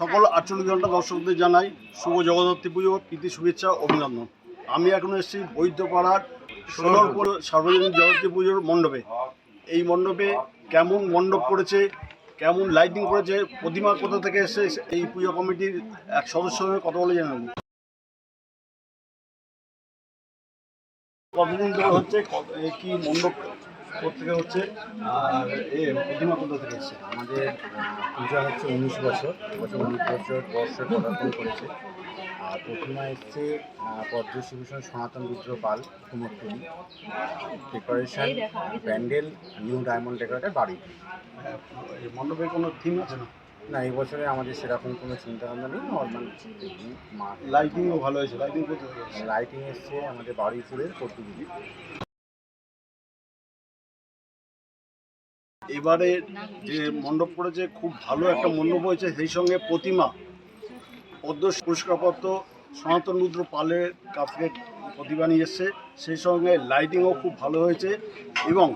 সকল আটচল্লিশ ঘণ্টা দর্শকদের জানাই শুভ জগদ্ধাত্রী পুজো, প্রীতি, শুভেচ্ছা, অভিনন্দন। আমি এখন এসেছি বৈদ্যপাড়ার ষোলরপুর সার্বজনীন জগদ্ধাত্রী পুজোর মণ্ডপে। এই মণ্ডপে কেমন মণ্ডপ করেছে, কেমন লাইটিং করেছে, প্রতিমা কোথা থেকে এসে এই পুজো কমিটির এক সদস্য হয়ে কথা বলে জানাব। কতদিন ধরে হচ্ছে কি মণ্ডপ থেকে হচ্ছে আর এ প্রতিমা কোথা থেকে এসেছে। আমাদের পূজা হচ্ছে উনিশ বছর। এবছর উনিশ বছর বর্ষে পদার্পণ করেছে। আর প্রতিমা এসছে ah, পদ্মশিভূষণ Sanatan Rudra Pal Kumortuli. Decoration pandal new diamond decorator বাড়ি। এই মণ্ডপে কোনো থিম আছে না? না এই বছরে আমাদের সেরকম কোনো চিন্তা ভাবনা নেই নর্মাল মা লাইটিংও ভালো হয়েছে লাইটিং? লাইটিং এসছে আমাদের বাড়িপুরের পর্তুগিজি এবারে যে মণ্ডপ করেছে, খুব ভালো একটা মণ্ডপ হয়েছে। সেই সঙ্গে প্রতিমা, পদ্ম পুরস্কারপ্রাপ্ত সনাতন রুদ্র পালের কাছ প্রতিমা নিয়ে এসছে। সেই সঙ্গে লাইটিংও খুব ভালো হয়েছে এবং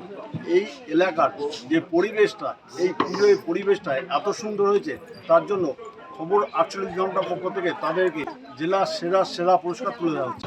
এই এলাকার যে পরিবেশটা, এই পুজোর পরিবেশটা এত সুন্দর হয়েছে, তার জন্য খবর আটচল্লিশ ঘণ্টা পক্ষ থেকে তাদেরকে জেলা সেরা সেরা পুরস্কার তুলে দেওয়া হচ্ছে।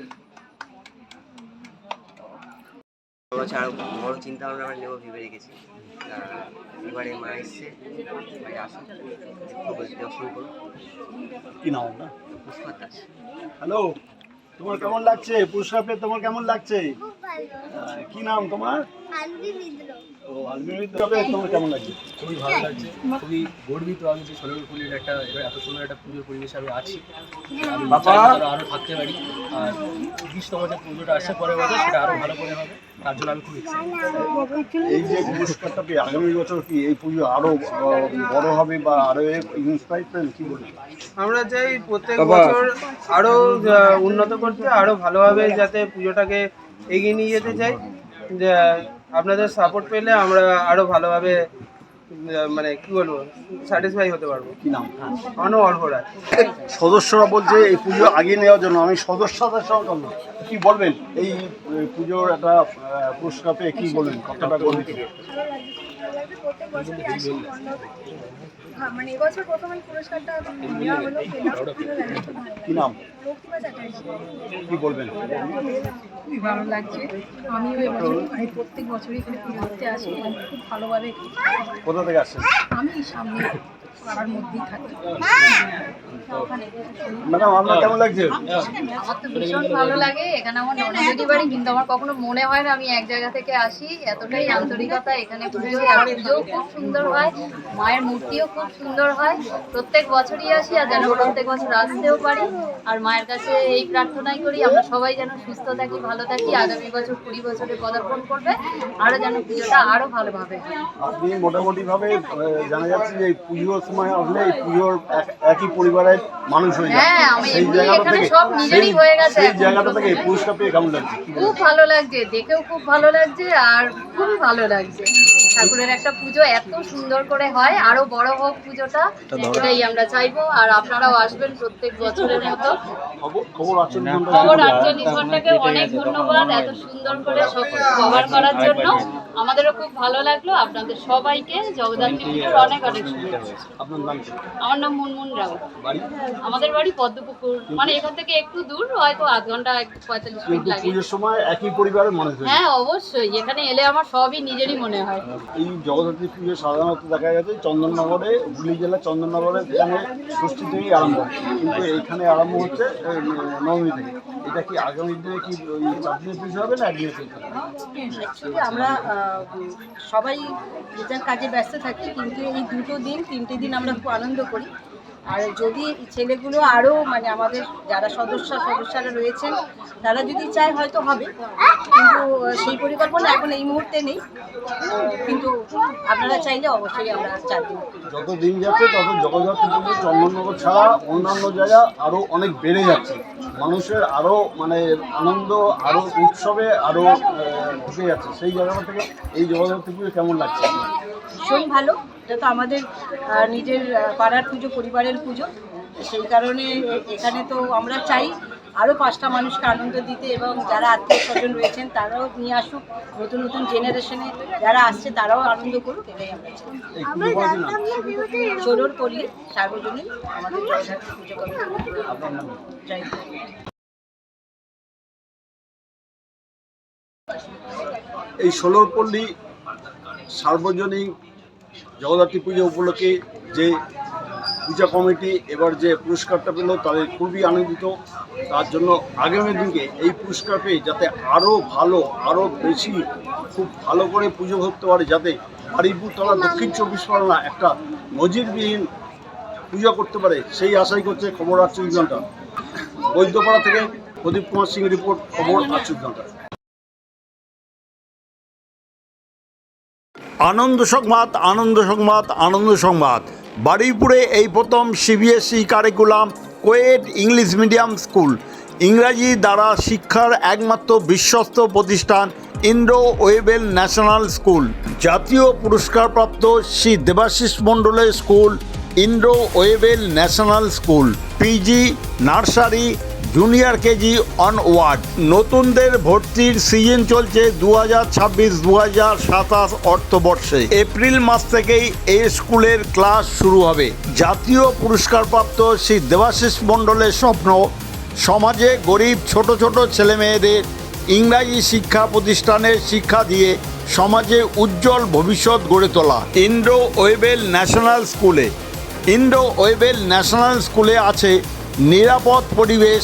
বছর আরও বড় চিন্তা ভাবনা আমরা নেব ভেবে রেখেছি। এবারে মা এসছে এবারে আসুন। দর্শন করুন। কি নাম না পুষ্পার দাস। হ্যালো তোমার কেমন লাগছে? পুরস্কার পেয়ে তোমার কেমন লাগছে? কি নাম তোমার? ও তোমার কেমন লাগছে? খুবই ভালো লাগছে। খুবই গর্বিত আমি যে ষোলোর একটা এবার এত সুন্দর একটা পুজোর পরিবেশে আমি আছি। আমি আরও আরও থাকতে পারি। আর বিশতম যে পুজোটা আসছে পরের বছর সেটা আরও ভালো করে হবে। তার জন্য আমি খুব এই যে পুরস্কারটা পেয়ে আগামী বছর কি এই পুজো আরও বড় হবে বা আরও ইন্সপায়ার কি বলবেন আমরা চাই প্রত্যেক বছর আরও উন্নত করতে আরও ভালোভাবে যাতে পুজোটাকে এগিয়ে নিয়ে যেতে চাই। আপনাদের সাপোর্ট পেলে আমরা আরও ভালোভাবে মানে কি বলব স্যাটিসফাই হতে পারব। কি নাম? আমার নাম অর্ঘ রায় সদস্যরা বলছে এই পুজো আগিয়ে নেওয়ার জন্য আমি সদস্যদের সঙ্গে কি বলবেন? এই পুজোর একটা পুরস্কার পেয়ে কি বলবেন? কতটা হ্যাঁ, মানে এবছর প্রথম এই পুরস্কারটা হলো কি নাম? কি বলবেন? খুবই ভালো লাগছে। আমিও এবছর মানে প্রত্যেক বছরই এখানে পুজো আসি খুব ভালোভাবে কোথা থেকে আসছেন? আমি সামনে পাড়ার মধ্যেই থাকি। ম্যাডাম আপনার কেমন লাগছে? আমার তো ভীষণ ভালো লাগে। এখানে আমার বাড়ি কিন্তু আমার কখনো মনে হয় না আমি এক জায়গা থেকে আসি। এতটাই আন্তরিকতা এখানে পুজো আর পুজোও খুব সুন্দর হয়। মায়ের মূর্তিও খুব সুন্দর হয়। প্রত্যেক বছরই আসি আর যেন প্রত্যেক বছর আসতেও পারি। আর মায়ের কাছে এই প্রার্থনাই করি আমরা সবাই যেন সুস্থ থাকি ভালো থাকি আগামী বছর কুড়ি বছরে পদার্পণ করবে আরও যেন পুজোটা আরও ভালোভাবে আপনি মোটামুটি ভাবে জানা যাচ্ছে যে পুজোর সময় আসলে এই পুজোর একই পরিবারের মানুষ হয়ে হ্যাঁ, আমি এখানে সব নিজেরই হয়ে গেছে সেই জায়গাটা থেকে পুরস্কার পেয়ে কেমন লাগছে? খুব ভালো লাগছে দেখেও খুব ভালো লাগছে আর খুবই ভালো লাগছে। ঠাকুরের একটা পুজো এত সুন্দর করে হয় আরও বড় হোক পুজোটা এটাই আমরা চাইব। আর আপনারাও আসবেন প্রত্যেক বছরের মতো। খবর আছে ঘন্টাকে অনেক ধন্যবাদ এত সুন্দর করে সব কভার করার জন্য। আমাদেরও খুব ভালো লাগল। আপনাদের সবাইকে জগদ্ধাত্রী পুজোর অনেক অনেক শুভেচ্ছা। আমার নাম মুনমুন রাও। আমাদের বাড়ি পদ্মপুকুর। মানে এখান থেকে একটু দূর হয়তো আধ ঘণ্টা পঁয়তাল্লিশ মিনিট লাগে। পুজোর সময় একই পরিবারের মানুষ হ্যাঁ অবশ্যই। এখানে এলে আমার সবই নিজেরই মনে হয়। এই জগদ্ধাত্রী পুজো সাধারণত দেখা গেছে চন্দননগরে, হুগলি জেলার চন্দননগরে এখানে ষষ্ঠী থেকেই আরম্ভ কিন্তু এখানে আরম্ভ হচ্ছে নবমী থেকে এটা কি আগামী দিনে কি, ওই চারদিনের পুজো হবে না একদিনের পুজো? আমরা সবাই যে যার কাজে ব্যস্ত থাকি, কিন্তু এই দুটো দিন, তিনটে দিন আমরা খুব আনন্দ করি। আর যদি ছেলেগুলো আরও মানে আমাদের যারা সদস্য সদস্যরা রয়েছেন তারা যদি চায় হয়তো হবে। কিন্তু সেই পরিকল্পনা এখন এই মুহূর্তে নেই। কিন্তু আপনারা চাইলে অবশ্যই আমরা দিন। যত দিন যাচ্ছে তত জগদ্ধাত্রী পুজো চন্দননগর ছাড়া অন্যান্য জায়গা আরও অনেক বেড়ে যাচ্ছে। মানুষের আরও মানে আনন্দ আরও উৎসবে আরও ঢুকে যাচ্ছে। সেই জায়গাটা থেকে এই জগদ্ধাত্রী পুজো কেমন লাগছে? ভীষণ ভালো। এটা তো আমাদের নিজের পাড়ার পুজো পরিবারের পুজো। সেই কারণে এখানে তো আমরা চাই আরও পাঁচটা মানুষকে আনন্দ দিতে এবং যারা আত্মীয় স্বজন রয়েছেন তারাও নিয়ে আসুক। নতুন নতুন জেনারেশনে যারা আসছে তারাও আনন্দ করুক এটাই আমরা চাই। ষোলোর পল্লী সার্বজনীন আমাদের পুজো জয় এই ষোলোর পল্লী সার্বজনীন জগদ্ধাত্রী পুজো উপলক্ষে যে পূজা কমিটি এবার যে পুরস্কারটা পেল তাদের খুবই আনন্দিত। তার জন্য আগামী দিনকে এই পুরস্কার পেয়ে যাতে আরও ভালো, আরও বেশি, খুব ভালো করে পুজো করতে পারে, যাতে হারিপুরতলা দক্ষিণ চব্বিশ পরগনা একটা নজিরবিহীন পুজো করতে পারে, সেই আশাই করছে খবর আটচল্লিশ ঘণ্টা। বৈদ্যপাড়া থেকে প্রদীপ কুমার সিং রিপোর্ট, খবর আটচল্লিশ ঘণ্টা। আনন্দ সংবাদ আনন্দ সংবাদ আনন্দ সংবাদ। বারুইপুরে এই প্রথম CBSE curriculum coed English medium school ইংরাজি দ্বারা শিক্ষার একমাত্র বিশ্বস্ত প্রতিষ্ঠান ইন্ডো ওয়েবেল ন্যাশনাল স্কুল জাতীয় পুরস্কারপ্রাপ্ত শ্রী দেবাশিস মণ্ডলের school Indo Webel national school PG nursery junior KG onward নতুনদের ভর্তির সিজন চলছে দু হাজার ছাব্বিশ দু হাজার সাতাশ অর্থবর্ষে। এপ্রিল মাস থেকেই এই স্কুলের ক্লাস শুরু হবে। জাতীয় পুরস্কারপ্রাপ্ত শ্রী দেবাশিস মণ্ডলের স্বপ্ন, সমাজে গরিব ছোট ছোট ছেলেমেয়েদের ইংরাজি শিক্ষা প্রতিষ্ঠানের শিক্ষা দিয়ে সমাজে উজ্জ্বল ভবিষ্যৎ গড়ে তোলা। ইন্ডো ওয়েবেল ন্যাশনাল স্কুলে। ইন্ডো ওয়েবেল ন্যাশনাল স্কুলে আছে নিরাপদ পরিবেশ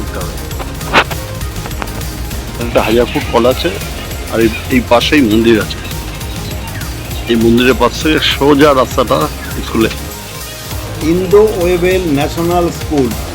হবে। একটা হাজার ফুট কল আছে আর এই- এই পাশেই মন্দির আছে। এই মন্দিরের পাশে সোজা রাস্তাটা স্কুলে ইন্দো ওয়েবেল ন্যাশনাল স্কুল।